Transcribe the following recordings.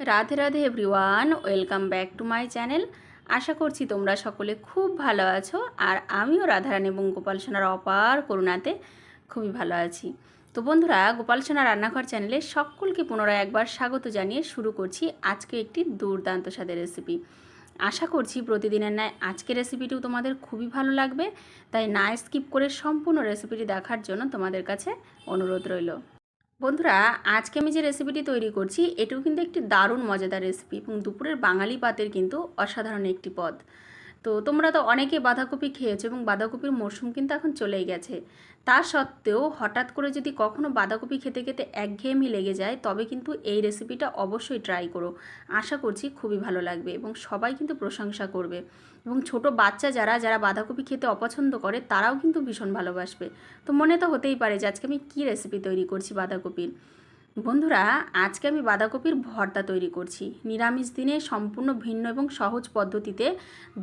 Radhe Radhe everyone, welcome back to my channel. আশা করছি তোমরা সকলে খুব ভালো আছো আর আমিও রাধারানী এবং গোপাল সোনার অপার করুণাতে খুবই ভালো আছি। তো বন্ধুরা, গোপাল সোনা রান্নাঘর চ্যানেলে সকলকে পুনরায় একবার স্বাগত জানিয়ে শুরু করছি আজকে একটি দুর্দান্ত স্বাদের রেসিপি। আশা করছি প্রতিদিনের ন্যায় আজকের রেসিপিটিও তোমাদের খুবই ভালো লাগবে, তাই না স্কিপ করে সম্পূর্ণ রেসিপিটি দেখার জন্য তোমাদের কাছে অনুরোধ রইল। বন্ধুরা, আজকে আমি যে রেসিপিটি তৈরি করছি, এটাও কিন্তু একটি দারুণ মজাদার রেসিপি এবং দুপুরের বাঙালি পাতের কিন্তু অসাধারণ একটি পদ। তো তোমরা তো অনেকে বাঁধাকপি খেয়েছো এবং বাঁধাকপির মরশুম কিন্তু এখন চলেই গেছে। তা সত্ত্বেও হঠাৎ করে যদি কখনো বাঁধাকপি খেতে খেতে একঘেয়েমি লেগে যায়, তবে কিন্তু এই রেসিপিটা অবশ্যই ট্রাই করো। আশা করছি খুবই ভালো লাগবে এবং সবাই কিন্তু প্রশংসা করবে। এবং ছোট বাচ্চা যারা যারা বাঁধাকপি খেতে অপছন্দ করে, তারাও কিন্তু ভীষণ ভালোবাসবে। তো মনে তো হতেই পারে যে আজকে আমি কী রেসিপি তৈরি করছি বাঁধাকপির। বন্ধুরা, আজকে আমি বাঁধাকপির ভর্তা তৈরি করছি। নিরামিষ দিনে সম্পূর্ণ ভিন্ন এবং সহজ পদ্ধতিতে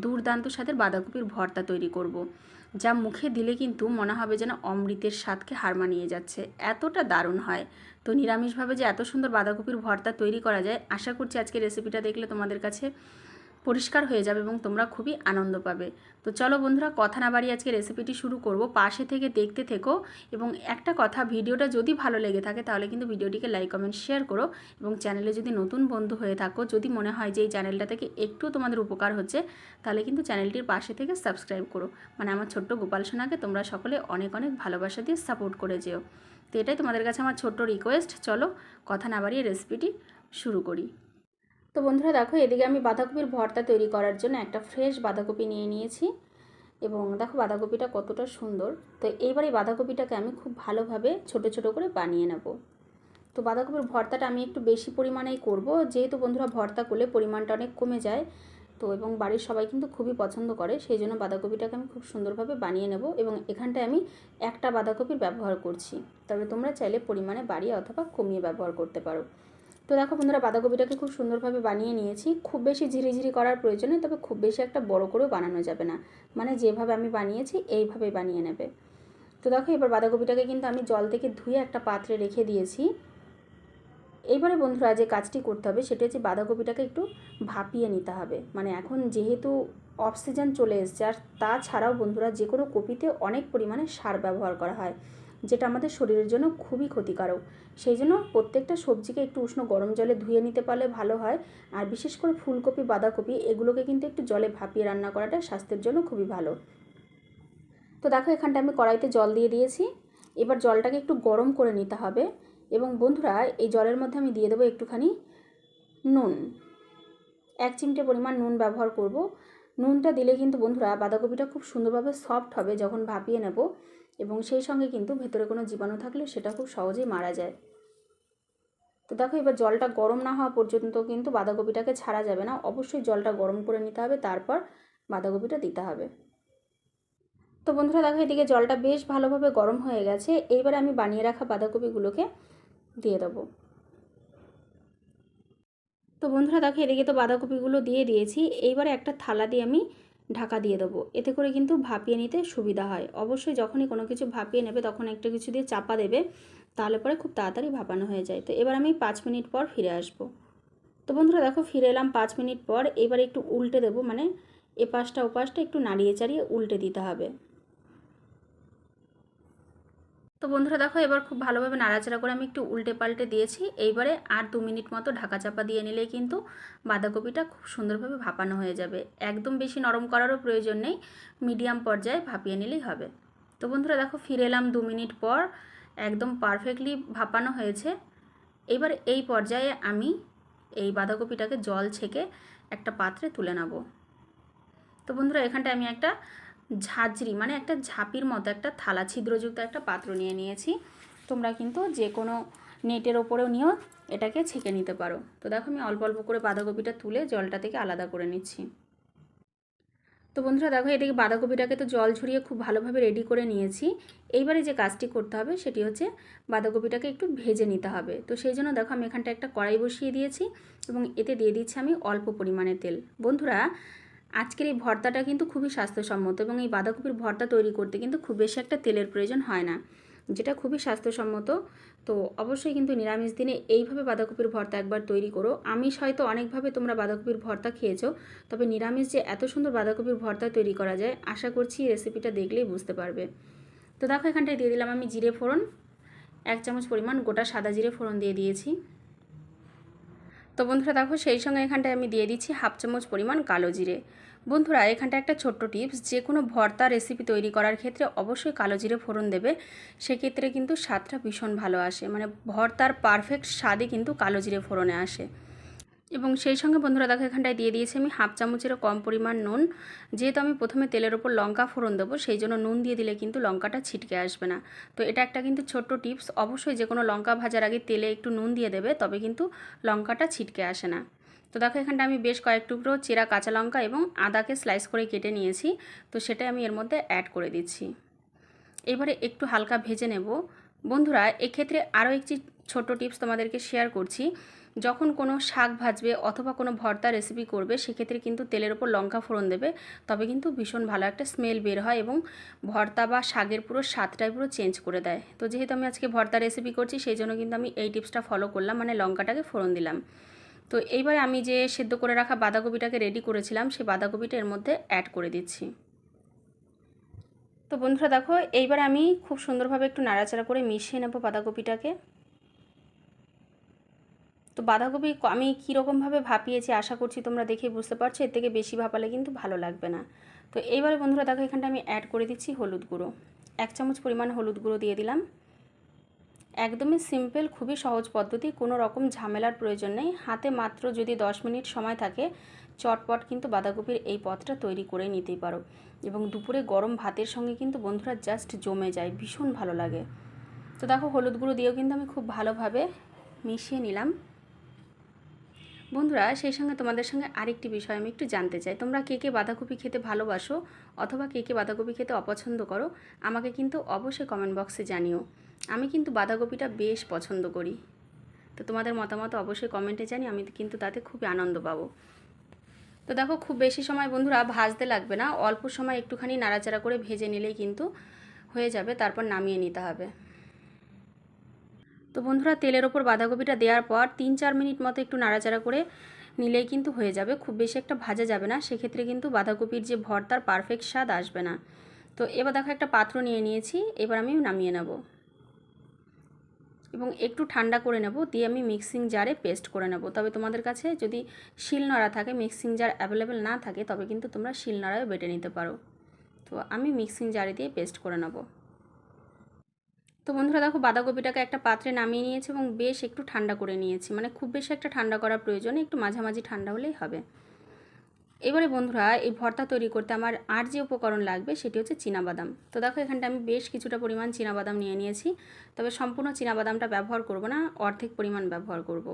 দুর্দান্ত স্বাদের বাঁধাকপির ভর্তা তৈরি করব। যা মুখে দিলে কিন্তু মনে হবে যেন অমৃতের স্বাদকে হার মানিয়ে যাচ্ছে। এতটা দারুণ হয়। তো নিরামিষভাবে যে এত সুন্দর বাঁধাকপির ভর্তা তৈরি করা যায়, আশা করছি আজকে রেসিপিটা দেখলে তোমাদের কাছে পরিষ্কার হয়ে যাবে এবং তোমরা খুবই আনন্দ পাবে। তো চলো বন্ধুরা, কথা না বাড়িয়ে আজকে রেসিপিটি শুরু করব। পাশে থেকে দেখতে থেকো এবং একটা কথা, ভিডিওটা যদি ভালো লেগে থাকে তাহলে কিন্তু ভিডিওটিকে লাইক কমেন্ট শেয়ার করো এবং চ্যানেলে যদি নতুন বন্ধু হয়ে থাকো, যদি মনে হয় যে এই চ্যানেলটা থেকে একটু তোমাদের উপকার হচ্ছে, তাহলে কিন্তু চ্যানেলটির পাশে থেকে সাবস্ক্রাইব করো। মানে আমার ছোট্ট গোপাল সোনাকে তোমরা সকলে অনেক অনেক ভালোবাসা দিয়ে সাপোর্ট করে যেও। তো এটাই তোমাদের কাছে আমার ছোট্ট রিকোয়েস্ট চলো কথা না বাড়িয়ে রেসিপিটি শুরু করি। তো বন্ধুরা দেখো, এদিকে আমি বাঁধাকপির ভর্তা তৈরি করার জন্য একটা ফ্রেশ বাঁধাকপি নিয়ে নিয়েছি এবং দেখো বাঁধাকপিটা কতটা সুন্দর। তো এইবার এই বাঁধাকপিটাকে আমি খুব ভালোভাবে ছোট ছোট করে বানিয়ে নেব। তো বাঁধাকপির ভর্তাটা আমি একটু বেশি পরিমাণেই করব, যেহেতু বন্ধুরা ভর্তা করলে পরিমাণটা অনেক কমে যায়। তো এবং বাড়ির সবাই কিন্তু খুবই পছন্দ করে, সেই জন্য বাঁধাকপিটাকে আমি খুব সুন্দরভাবে বানিয়ে নেব এবং এখানটায় আমি একটা বাঁধাকপির ব্যবহার করছি। তবে তোমরা চাইলে পরিমাণে বাড়িয়ে অথবা কমিয়ে ব্যবহার করতে পারো। তো দেখো বন্ধুরা, বাঁধাকপিটাকে খুব সুন্দরভাবে বানিয়ে নিয়েছি। খুব বেশি ঝিরিঝিরি করার প্রয়োজন নেই, তবে খুব বেশি একটা বড় করেও বানানো যাবে না। মানে যেভাবে আমি বানিয়েছি, এইভাবে বানিয়ে নেবে। তো দেখো, এবার বাঁধাকপিটাকে কিন্তু আমি জল থেকে ধুয়ে একটা পাত্রে রেখে দিয়েছি। এইবারে বন্ধুরা, যে কাজটি করতে হবে, সেটা হচ্ছে বাঁধাকপিটাকে একটু ভাপিয়ে নিতে হবে। মানে এখন যেহেতু অক্সিজেন চলে এসছে, আর তাছাড়াও বন্ধুরা, যে কোনো কপিতে অনেক পরিমাণে সার ব্যবহার করা হয়। যেটা আমাদের শরীরের জন্য খুবই ক্ষতিকারক। সেই জন্য প্রত্যেকটা সবজিকে একটু উষ্ণ গরম জলে ধুয়ে নিতে পারলে ভালো হয়। আর বিশেষ করে ফুলকপি, বাঁধাকপি, এগুলোকে কিন্তু একটু জলে ভাপিয়ে রান্না করাটা স্বাস্থ্যের জন্য খুবই ভালো। তো দেখো, এখানটা আমি কড়াইতে জল দিয়ে দিয়েছি। এবার জলটাকে একটু গরম করে নিতে হবে। এবং বন্ধুরা, এই জলের মধ্যে আমি দিয়ে দেবো একটুখানি নুন। এক চিমটে পরিমাণ নুন ব্যবহার করব। নুনটা দিলে কিন্তু বন্ধুরা, বাঁধাকপিটা খুব সুন্দরভাবে সফট হবে যখন ভাপিয়ে নেব। এবং সেই সঙ্গে কিন্তু ভেতরে কোনো জীবাণু থাকলে সেটা খুব সহজেই মারা যায়। তো দেখো, এবার জলটা গরম না হওয়া পর্যন্ত কিন্তু বাঁধাকপিটাকে ছাড়া যাবে না। অবশ্যই জলটা গরম করে নিতে হবে, তারপর বাঁধাকপিটা দিতে হবে। তো বন্ধুরা, দেখো, এদিকে জলটা বেশ ভালোভাবে গরম হয়ে গেছে। এইবার আমি বানিয়ে রাখা বাঁধাকপিগুলোকে দিয়ে দেবো। তো বন্ধুরা, দেখো, এদিকে তো বাঁধাকপিগুলো দিয়ে দিয়েছি। এইবারে একটা থালা দিয়ে আমি ঢাকা দিয়ে দেবো। এতে করে কিন্তু ভাপিয়ে নিতে সুবিধা হয়। অবশ্যই যখনই কোনো কিছু ভাপিয়ে নেবে, তখন একটা কিছু দিয়ে চাপা দেবে, তাহলে পরে খুব তাড়াতাড়ি ভাপানো হয়ে যায়। তো এবার আমি পাঁচ মিনিট পর ফিরে আসব। তো বন্ধুরা দেখো, ফিরে এলাম পাঁচ মিনিট পর। এবার একটু উল্টে দেবো মানে এ পাশটা ও পাশটা একটু নাড়িয়ে চাড়িয়ে উল্টে দিতে হবে। তো বন্ধুরা দেখো, এবার খুব ভালোভাবে নাড়াচাড়া করে আমি একটু উল্টে পাল্টে দিয়েছি। এইবারে আর দু মিনিট মতো ঢাকা চাপা দিয়ে নিলেই কিন্তু বাঁধাকপিটা খুব সুন্দরভাবে ভাপানো হয়ে যাবে। একদম বেশি নরম করারও প্রয়োজন নেই, মিডিয়াম পর্যায়ে ভাপিয়ে নিলেই হবে। তো বন্ধুরা দেখো, ফিরে এলাম দু মিনিট পর, একদম পারফেক্টলি ভাপানো হয়েছে। এবার এই পর্যায়ে আমি এই বাঁধাকপিটাকে জল ছেঁকে একটা পাত্রে তুলে নেব। তো বন্ধুরা, এখানটায় আমি একটা ঝাঁঝরি মানে একটা ঝাঁপির মতো, একটা থালা ছিদ্রযুক্ত একটা পাত্র নিয়ে নিয়েছি। তোমরা কিন্তু যে কোনো নেটের ওপরেও নিয়েও এটাকে ছেঁকে নিতে পারো। তো দেখো, আমি অল্প অল্প করে বাঁধাকপিটা তুলে জলটা থেকে আলাদা করে নিচ্ছি। তো বন্ধুরা, দেখো এটাকে বাঁধাকপিটাকে তো জল ঝরিয়ে খুব ভালোভাবে রেডি করে নিয়েছি। এইবারে যে কাজটি করতে হবে, সেটি হচ্ছে বাঁধাকপিটাকে একটু ভেজে নিতে হবে। তো সেই জন্য দেখো, আমি এখানটা একটা কড়াই বসিয়ে দিয়েছি এবং এতে দিয়ে দিচ্ছি আমি অল্প পরিমাণে তেল। বন্ধুরা আজকের এই ভর্তাটা কিন্তু খুবই স্বাস্থ্যসম্মত এবং এই বাঁধাকপির ভর্তা তৈরি করতে কিন্তু খুব বেশি একটা তেলের প্রয়োজন হয় না, যেটা খুবই স্বাস্থ্যসম্মত। তো অবশ্যই কিন্তু নিরামিষ দিনে এইভাবে বাঁধাকপির ভর্তা একবার তৈরি করো। আমিষ হয়তো অনেকভাবে তোমরা বাঁধাকপির ভর্তা খেয়েছো, তবে নিরামিষ যে এত সুন্দর বাঁধাকপির ভর্তা তৈরি করা যায়, আশা করছি রেসিপিটা দেখলেই বুঝতে পারবে। তো দেখো এখানটায় দিয়ে দিলাম আমি জিরে ফোড়ন, এক চামচ পরিমাণ গোটা সাদা জিরে ফোড়ন দিয়ে দিয়েছি। তো বন্ধুরা দেখো সেই সঙ্গে এখানটায় আমি দিয়ে দিচ্ছি হাফ চামচ পরিমাণ কালো জিরে। বন্ধুরা এখানটা একটা ছোট্ট টিপস যে কোনো ভর্তা রেসিপি তৈরি করার ক্ষেত্রে অবশ্যই কালো জিরে ফোড়ন দেবে। সেক্ষেত্রে কিন্তু স্বাদটা ভীষণ ভালো আসে। মানে ভর্তার পারফেক্ট স্বাদই কিন্তু কালো জিরে ফোড়নে আসে। এবং সেই সঙ্গে বন্ধুরা দেখো, এখানটায় দিয়ে দিয়েছি আমি হাফ চামচেরও কম পরিমাণ নুন। যেহেতু আমি প্রথমে তেলের ওপর লঙ্কা ফোড়ন দেবো, সেই জন্য নুন দিয়ে দিলে কিন্তু লঙ্কাটা ছিটকে আসবে না। তো এটা একটা কিন্তু ছোট্ট টিপস, অবশ্যই যে কোনো লঙ্কা ভাজার আগে তেলে একটু নুন দিয়ে দেবে, তবে কিন্তু লঙ্কাটা ছিটকে আসে না। তো দেখো, এখানটা আমি বেশ কয়েক টুকরো চেরা কাঁচা লঙ্কা এবং আদাকে স্লাইস করে কেটে নিয়েছি। তো সেটাই আমি এর মধ্যে অ্যাড করে দিচ্ছি। এবারে একটু হালকা ভেজে নেব। বন্ধুরা, এক্ষেত্রে আরও একটি ছোট টিপস তোমাদেরকে শেয়ার করছি। যখন কোনো শাক ভাজবে অথবা কোনো ভর্তা রেসিপি করবে, সেক্ষেত্রে কিন্তু তেলের ওপর লঙ্কা ফোড়ন দেবে। তবে কিন্তু ভীষণ ভালো একটা স্মেল বের হয় এবং ভর্তা বা শাকের পুরো স্বাদটাই পুরো চেঞ্জ করে দেয়। তো যেহেতু আমি আজকে ভর্তা রেসিপি করছি, সেই জন্য কিন্তু আমি এই টিপসটা ফলো করলাম মানে লঙ্কাটাকে ফোড়ন দিলাম। তো এইবার আমি যে সেদ্ধ করে রাখা বাঁধাকপিটাকে রেডি করেছিলাম, সেই বাঁধাকপিটা এর মধ্যে অ্যাড করে দিচ্ছি। তো বন্ধুরা দেখো, এইবার আমি খুব সুন্দরভাবে একটু নাড়াচাড়া করে মিশিয়ে নেব বাঁধাকপিটাকে। তো বাঁধাকপি আমি কীরকমভাবে ভাপিয়েছি আশা করছি তোমরা দেখে বুঝতে পারছ, এর থেকে বেশি ভাপালে কিন্তু ভালো লাগবে না। তো এইবারে বন্ধুরা দেখো এখানটা আমি অ্যাড করে দিচ্ছি হলুদ গুঁড়ো। এক চামচ পরিমাণ হলুদ গুঁড়ো দিয়ে দিলাম। একদমই সিম্পল খুবই সহজ পদ্ধতি, কোনো রকম ঝামেলার প্রয়োজন নেই। হাতে মাত্র যদি দশ মিনিট সময় থাকে, চটপট কিন্তু বাঁধাকপির এই পথটা তৈরি করে নিতেই পারো। এবং দুপুরে গরম ভাতের সঙ্গে কিন্তু বন্ধুরা জাস্ট জমে যায়, ভীষণ ভালো লাগে। তো দেখো হলুদ গুঁড়ো দিয়েও কিন্তু আমি খুব ভালোভাবে মিশিয়ে নিলাম। বন্ধুরা, সেই সঙ্গে তোমাদের সঙ্গে আরেকটি বিষয় আমি একটু জানতে চাই। তোমরা কে কে বাঁধাকপি খেতে ভালোবাসো অথবা কে কে বাঁধাকপি খেতে অপছন্দ করো, আমাকে কিন্তু অবশ্যই কমেন্ট বক্সে জানিও। আমি কিন্তু বাঁধাকপিটা বেশ পছন্দ করি। তো তোমাদের মতামত অবশ্যই কমেন্টে জানি আমি কিন্তু তাতে খুবই আনন্দ পাবো। তো দেখো, খুব বেশি সময় বন্ধুরা ভাজতে লাগবে না, অল্প সময় একটুখানি নাড়াচাড়া করে ভেজে নিলেই কিন্তু হয়ে যাবে, তারপর নামিয়ে নিতে হবে। তো বন্ধুরা, তেলের ওপর বাঁধাকপিটা দেওয়ার পর তিন চার মিনিট মতো একটু নাড়াচাড়া করে নিলেই কিন্তু হয়ে যাবে। খুব বেশি একটা ভাজা যাবে না, সেক্ষেত্রে কিন্তু বাঁধাকপির যে ভর্তার পারফেক্ট স্বাদ আসবে না। তো এবার দেখো, একটা পাত্র নিয়ে নিয়েছি, এবার আমি নামিয়ে নেব। এবং একটু ঠান্ডা করে নেব, দিয়ে আমি মিক্সিং জারে পেস্ট করে নেব। তবে তোমাদের কাছে যদি শিলনোড়া থাকে মিক্সিং জার অ্যাভেলেবেল না থাকে, তবে কিন্তু তোমরা শিল শিলনোড়ায় বেটে নিতে পারো। তো আমি মিক্সিং জারে দিয়ে পেস্ট করে নেব। তো বন্ধুরা দেখো বাঁধাকপিটাকে একটা পাত্রে নামিয়ে নিয়েছি এবং বেশ একটু ঠান্ডা করে নিয়েছি। মানে খুব বেশি একটা ঠান্ডা করার প্রয়োজন, একটু মাঝামাঝি ঠান্ডা হলেই হবে। এবারে বন্ধুরা এই ভর্তা তৈরি করতে আমার আর যে উপকরণ লাগবে সেটি হচ্ছে বাদাম তো দেখো এখানটা আমি বেশ কিছুটা পরিমাণ বাদাম নিয়ে নিয়েছি। তবে সম্পূর্ণ বাদামটা ব্যবহার করব না, অর্ধেক পরিমাণ ব্যবহার করব।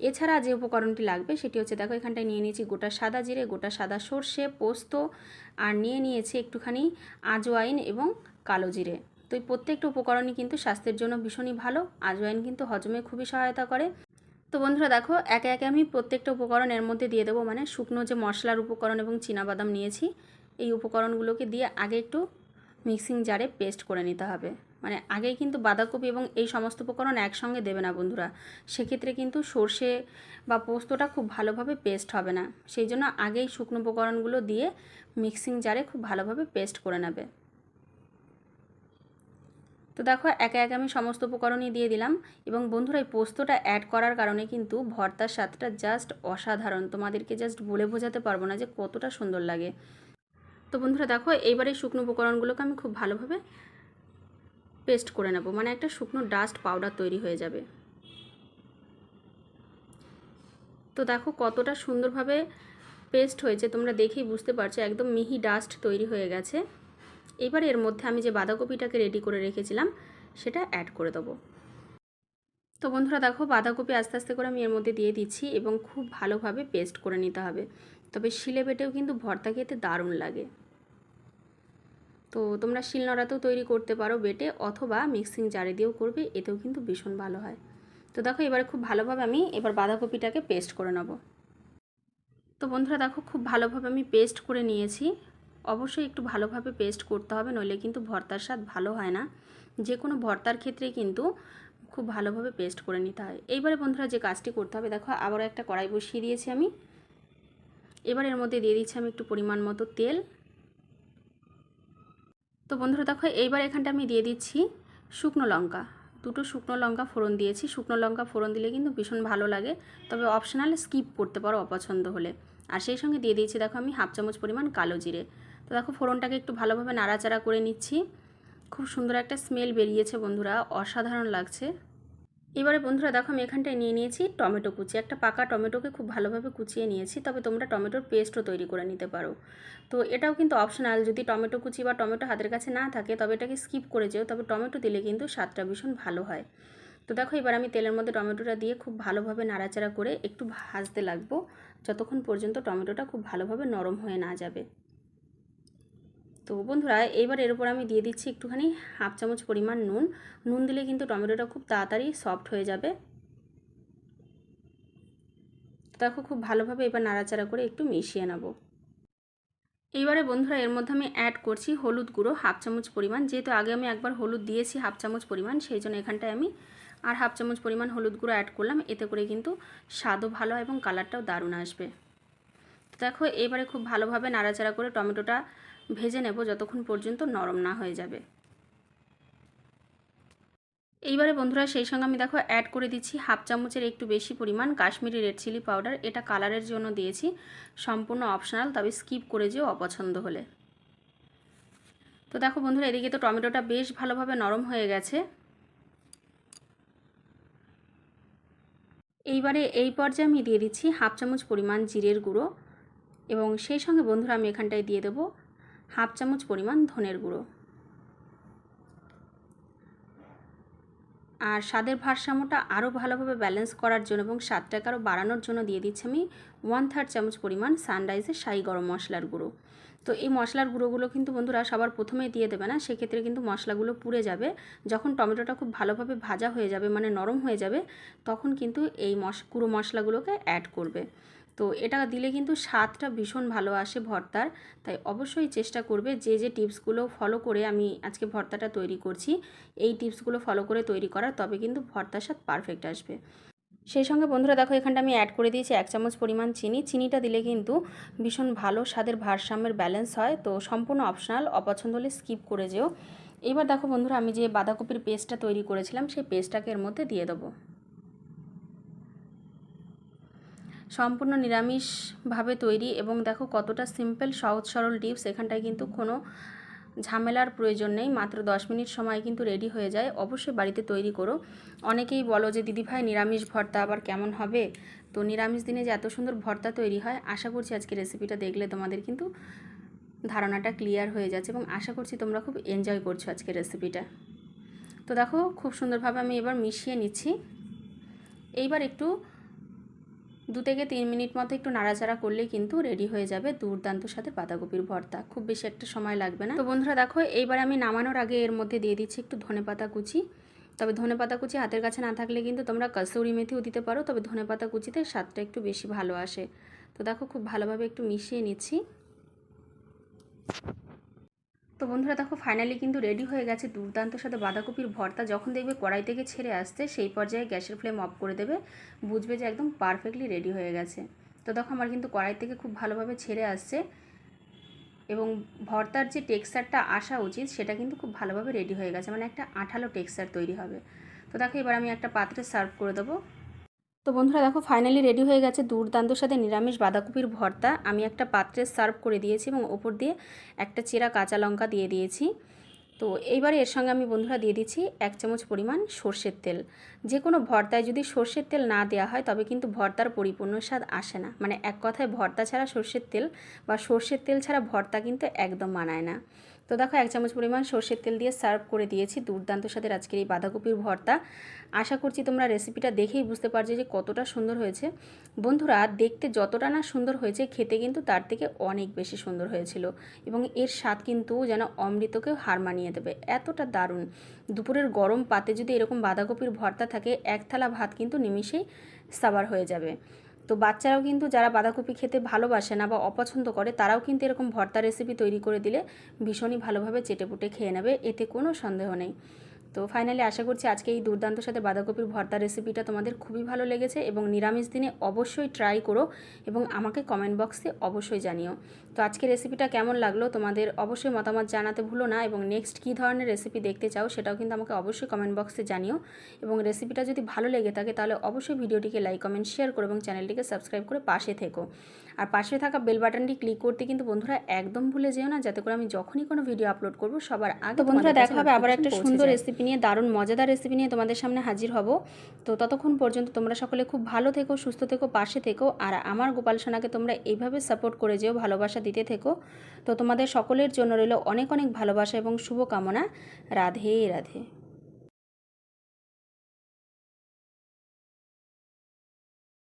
এছাড়া যে উপকরণটি লাগবে সেটি হচ্ছে দেখো এখানটায় নিয়ে নিয়েছি গোটা সাদা জিরে, গোটা সাদা সর্ষে, পোস্ত, আর নিয়ে নিয়েছি একটুখানি আজওয়াইন এবং কালো জিরে। তো এই প্রত্যেকটা উপকরণই কিন্তু স্বাস্থ্যের জন্য ভীষণই ভালো। আজওয়াইন কিন্তু হজমে খুবই সহায়তা করে। তো বন্ধুরা দেখো, একে একে আমি প্রত্যেকটা উপকরণ এর মধ্যে দিয়ে দেবো। মানে শুকনো যে মশলার উপকরণ এবং বাদাম নিয়েছি, এই উপকরণগুলোকে দিয়ে আগে একটু মিক্সিং জারে পেস্ট করে নিতে হবে। মানে আগেই কিন্তু বাঁধাকপি এবং এই সমস্ত উপকরণ একসঙ্গে দেবে না বন্ধুরা। সেক্ষেত্রে কিন্তু সর্ষে বা পোস্তটা খুব ভালোভাবে পেস্ট হবে না। সেই জন্য আগেই শুকনো উপকরণগুলো দিয়ে মিক্সিং জারে খুব ভালোভাবে পেস্ট করে নেবে। তো দেখো, একে একে আমি সমস্ত উপকরণই দিয়ে দিলাম এবং বন্ধুরা, এই পোস্তটা অ্যাড করার কারণে কিন্তু ভর্তার স্বাদটা জাস্ট অসাধারণ। তোমাদেরকে জাস্ট বলে বোঝাতে পারব না যে কতটা সুন্দর লাগে। তো বন্ধুরা, দেখো, এইবারে শুকনো উপকরণগুলোকে আমি খুব ভালোভাবে পেস্ট করে নেব। মানে একটা শুকনো ডাস্ট পাউডার তৈরি হয়ে যাবে। তো দেখো, কতটা সুন্দরভাবে পেস্ট হয়েছে, তোমরা দেখেই বুঝতে পারছ, একদম মিহি ডাস্ট তৈরি হয়ে গেছে। এবার এর মধ্যে আমি যে বাঁধাকপিটাকে রেডি করে রেখেছিলাম, সেটা অ্যাড করে দেবো। তো বন্ধুরা দেখো, বাঁধাকপি আস্তে আস্তে করে আমি এর মধ্যে দিয়ে দিচ্ছি এবং খুব ভালোভাবে পেস্ট করে নিতে হবে। তবে শিলে বেটেও কিন্তু ভর্তা খেতে দারুণ লাগে। তো তোমরা শিলনোড়াতেও তৈরি করতে পারো বেটে, অথবা মিক্সিং জারে দিয়েও করবে, এতেও কিন্তু ভীষণ ভালো হয়। তো দেখো, এবারে খুব ভালোভাবে আমি এবার বাঁধাকপিটাকে পেস্ট করে নেব। তো বন্ধুরা দেখো, খুব ভালোভাবে আমি পেস্ট করে নিয়েছি। অবশ্যই একটু ভালোভাবে পেস্ট করতে হবে, নইলে কিন্তু ভর্তার স্বাদ ভালো হয় না। যে কোনো ভর্তার ক্ষেত্রে কিন্তু খুব ভালোভাবে পেস্ট করে নিতে হয়। এইবারে বন্ধুরা যে কাজটি করতে হবে, দেখো আবারও একটা কড়াই বসিয়ে দিয়েছি আমি। এবার এর মধ্যে দিয়ে দিচ্ছি আমি একটু পরিমাণ মতো তেল। তো বন্ধুরা দেখো, এইবার এখানটা আমি দিয়ে দিচ্ছি শুকনো লঙ্কা। দুটো শুকনো লঙ্কা ফোড়ন দিয়েছি। শুকনো লঙ্কা ফোড়ন দিলে কিন্তু ভীষণ ভালো লাগে। তবে অপশনাল স্কিপ করতে পারো অপছন্দ হলে। আর সেই সঙ্গে দিয়ে দিয়েছি, দেখো আমি হাফ চামচ পরিমাণ কালো জিরে। তো দেখো ফোড়নটাকে একটু ভালোভাবে নাড়াচাড়া করে নিচ্ছি। খুব সুন্দর একটা স্মেল বেরিয়েছে বন্ধুরা, অসাধারণ লাগছে। এবারে বন্ধুরা দেখো আমি এখানটায় নিয়ে নিয়েছি টমেটো কুচি। একটা পাকা টমেটোকে খুব ভালোভাবে কুচিয়ে নিয়েছি, তবে তোমরা টমেটোর পেস্টও তৈরি করে নিতে পারো। তো এটাও কিন্তু অপশনাল যদি টমেটো কুচি বা টমেটো হাতের কাছে না থাকে, তবে এটাকে স্কিপ করে যেও, তবে টমেটো দিলে কিন্তু স্বাদটা ভীষণ ভালো হয়। তো দেখো এবার আমি তেলের মধ্যে টমেটোটা দিয়ে খুব ভালোভাবে নাড়াচাড়া করে একটু ভাজতে লাগবো, যতক্ষণ পর্যন্ত টমেটোটা খুব ভালোভাবে নরম হয়ে না যাবে। তো বন্ধুরা এইবার এর উপর আমি দিয়ে দিচ্ছি একটুখানি হাফ চামচ পরিমাণ নুন। নুন দিলে কিন্তু টমেটোটা খুব তাড়াতাড়ি সফট হয়ে যাবে। দেখো খুব ভালোভাবে এবার নাড়াচাড়া করে একটু মিশিয়ে নেব। এইবারে বন্ধুরা, এর মধ্যে আমি অ্যাড করছি হলুদ গুঁড়ো, হাফ চামচ পরিমাণ। যেহেতু আগে আমি একবার হলুদ দিয়েছি হাফ চামচ পরিমাণ, সেই জন্য এখানটায় আমি আর হাফ চামচ পরিমাণ হলুদ গুঁড়ো অ্যাড করলাম। এতে করে কিন্তু স্বাদও ভালো এবং কালারটাও দারুণ আসবে। দেখো, এবারে খুব ভালোভাবে নাড়াচাড়া করে টমেটোটা ভেজে নেব যতক্ষণ পর্যন্ত নরম না হয়ে যাবে। এইবারে বন্ধুরা সেই সঙ্গে আমি দেখো অ্যাড করে দিচ্ছি হাফ চামচের একটু বেশি পরিমাণ কাশ্মীরি রেড চিলি পাউডার এটা কালারের জন্য দিয়েছি, সম্পূর্ণ অপশনাল তবে স্কিপ করে যেও অপছন্দ হলে। তো দেখো বন্ধুরা, এদিকে তো টমেটোটা বেশ ভালোভাবে নরম হয়ে গেছে। এইবারে এই পর্যায়ে আমি দিয়ে দিচ্ছি হাফ চামচ পরিমাণ জিরের গুঁড়ো। এবং সেই সঙ্গে বন্ধুরা আমি এখানটায় দিয়ে দেবো হাফ চামচ পরিমাণ ধনের গুঁড়ো। আর স্বাদের ভারসাম্যটা আরও ভালোভাবে ব্যালেন্স করার জন্য এবং স্বাদটাকে আরও বাড়ানোর জন্য দিয়ে দিচ্ছি আমি ওয়ান থার্ড চামচ পরিমাণ সানরাইজের শাহি গরম মশলার গুঁড়ো। তো এই মশলার গুঁড়োগুলো কিন্তু বন্ধুরা সবার প্রথমেই দিয়ে দেবে না, সেক্ষেত্রে কিন্তু মশলাগুলো পুড়ে যাবে। যখন টমেটোটা খুব ভালোভাবে ভাজা হয়ে যাবে মানে নরম হয়ে যাবে, তখন কিন্তু এই মশ, গুঁড়ো মশলাগুলোকে অ্যাড করবে। তো এটা দিলে কিন্তু স্বাদটা ভীষণ ভালো আসে ভর্তার। তাই অবশ্যই চেষ্টা করবে যে যে টিপসগুলো ফলো করে আমি আজকে ভর্তাটা তৈরি করছি, এই টিপসগুলো ফলো করে তৈরি করার, তবে কিন্তু ভর্তার স্বাদ পারফেক্ট আসবে। সেই সঙ্গে বন্ধুরা দেখো, এখানটা আমি অ্যাড করে দিয়েছি এক চামচ পরিমাণ চিনি। চিনিটা দিলে কিন্তু ভীষণ ভালো স্বাদের ভারসাম্যের ব্যালেন্স হয়, তো সম্পূর্ণ অপশনাল অপছন্দ হলে স্কিপ করে যেও। এবার দেখো বন্ধুরা, আমি যে বাঁধাকপির পেস্টটা তৈরি করেছিলাম, সেই পেস্টটাকে এর মধ্যে দিয়ে দেবো। সম্পূর্ণ নিরামিষভাবে তৈরি এবং দেখো কতটা সিম্পল সহজ, সরল টিপস এখানটায় কিন্তু কোনো ঝামেলার প্রয়োজন নেই। মাত্র দশ মিনিট সময় কিন্তু রেডি হয়ে যায়। অবশ্যই বাড়িতে তৈরি করো। অনেকেই বলো যে দিদিভাই নিরামিষ ভর্তা আবার কেমন হবে? তো নিরামিষ দিনে যে এত সুন্দর ভর্তা তৈরি হয়, আশা করছি আজকে রেসিপিটা দেখলে তোমাদের কিন্তু ধারণাটা ক্লিয়ার হয়ে যাচ্ছে এবং আশা করছি তোমরা খুব এনজয় করছ আজকে রেসিপিটা তো দেখো, খুব সুন্দরভাবে আমি এবার মিশিয়ে নিচ্ছি। এইবার একটু দু থেকে তিন মিনিট মতো একটু নাড়াচাড়া করলে কিন্তু রেডি হয়ে যাবে দুর্দান্ত সাথে বাঁধাকপির ভর্তা। খুব বেশি একটা সময় লাগবে না। তো বন্ধুরা দেখো, এইবার আমি নামানোর আগে এর মধ্যে দিয়ে দিচ্ছি একটু ধনে পাতা কুচি। তবে ধনে পাতা কুচি হাতের কাছে না থাকলে কিন্তু তোমরা কসুরি মেথিও দিতে পারো, তবে ধনে পাতা কুচিতে স্বাদটা একটু বেশি ভালো আসে। তো দেখো, খুব ভালোভাবে একটু মিশিয়ে নিচ্ছি। তো বন্ধুরা দেখো ফাইনালি কিন্তু রেডি হয়ে গেছে দুর্দান্ত সাথে বাঁধাকপির ভর্তা। যখন দেখবে কড়াই থেকে ছেড়ে আসতে সেই পর্যায়ে গ্যাসের ফ্লেম অফ করে দেবে। বুঝবে যে একদম পারফেক্টলি রেডি হয়ে গেছে। তো দেখো, আমার কিন্তু কড়াই থেকে খুব ভালোভাবে ছেড়ে আসছে। এবং ভর্তার যে টেক্সচারটা আসা উচিত, সেটা কিন্তু খুব ভালোভাবে রেডি হয়ে গেছে। মানে একটা আঠালো টেক্সচার তৈরি হবে। তো দেখো, এবার আমি একটা পাত্রে সার্ভ করে দেবো। তো বন্ধুরা দেখো ফাইনালি রেডি হয়ে গেছে দুর্দান্ত সাথে নিরামিষ বাঁধাকপির ভর্তা। আমি একটা পাত্রে সার্ভ করে দিয়েছি এবং ওপর দিয়ে একটা চেরা কাঁচা লঙ্কা দিয়ে দিয়েছি। তো এইবারে এর সঙ্গে আমি বন্ধুরা দিয়ে দিচ্ছি এক চামচ পরিমাণ সর্ষের তেল। যে কোনো ভর্তায় যদি সর্ষের তেল না দেওয়া হয়, তবে কিন্তু ভর্তার পরিপূর্ণ স্বাদ আসে না। মানে এক কথায় ভর্তা ছাড়া সর্ষের তেল বা সর্ষের তেল ছাড়া ভর্তা কিন্তু একদম মানায় না। তো দেখো, এক চামচ পরিমাণ সর্ষের তেল দিয়ে সার্ভ করে দিয়েছি। দুর্দান্ত সাথে আজকের এই বাঁধাকপির ভর্তা। আশা করছি তোমরা রেসিপিটা দেখেই বুঝতে পারছ যে কতটা সুন্দর হয়েছে। বন্ধুরা, দেখতে যতটা না সুন্দর হয়েছে, খেতে কিন্তু তার থেকে অনেক বেশি সুন্দর হয়েছিল। এবং এর স্বাদ কিন্তু যেন অমৃতকে হার মানিয়ে দেবে। এতটা দারুণ। দুপুরের গরম পাতে যদি এরকম বাঁধাকপির ভর্তা থাকে, এক থালা ভাত কিন্তু নিমিষেই সাবার হয়ে যাবে। তো বাচ্চারাও কিন্তু যারা বাঁধাকপি খেতে ভালোবাসে না বা অপছন্দ করে, তারাও কিন্তু এরকম ভর্তা রেসিপি তৈরি করে দিলে ভীষণই ভালোভাবে চেটেপুটে খেয়ে নেবে, এতে কোনো সন্দেহ নেই। তো ফাইনালি আশা করছি আজকে এই দুর্দান্ত সাথে বাঁধাকপির ভর্তা রেসিপিটা তোমাদের খুবই ভালো লেগেছে এবং নিরামিষ দিনে অবশ্যই ট্রাই করো এবং আমাকে কমেন্ট বক্সে অবশ্যই জানিও। তো আজকে রেসিপিটা কেমন লাগল তোমাদের অবশ্যই মতামত জানাতে ভুলো না এবং নেক্সট কী ধরনের রেসিপি দেখতে চাও সেটাও কিন্তু আমাকে অবশ্যই কমেন্ট বক্সে জানিও। এবং রেসিপিটা যদি ভালো লেগে থাকে তাহলে অবশ্যই ভিডিওটিকে লাইক কমেন্ট শেয়ার করো এবং চ্যানেলটিকে সাবস্ক্রাইব করে পাশে থেকো। আর পাশে থাকা বেল বাটনটি ক্লিক করতে কিন্তু বন্ধুরা একদম ভুলে যেও না যাতে করে আমি যখনই কোনো ভিডিও আপলোড করব সবার আগে বন্ধুরা দেখা হবে আবার একটা সুন্দর রেসিপি নিয়ে দারুণ মজাদার রেসিপি নিয়ে তোমাদের সামনে হাজির হব। তো ততক্ষণ পর্যন্ত তোমরা সকলে খুব ভালো থেকো, সুস্থ থেকো, পাশে থেকো আর আমার গোপাল সোনাকে তোমরা এইভাবে সাপোর্ট করে যেও, ভালোবাসা দিতে থেকো। তো তোমাদের সকলের জন্য রইল অনেক অনেক ভালোবাসা এবং শুভকামনা। রাধে রাধে।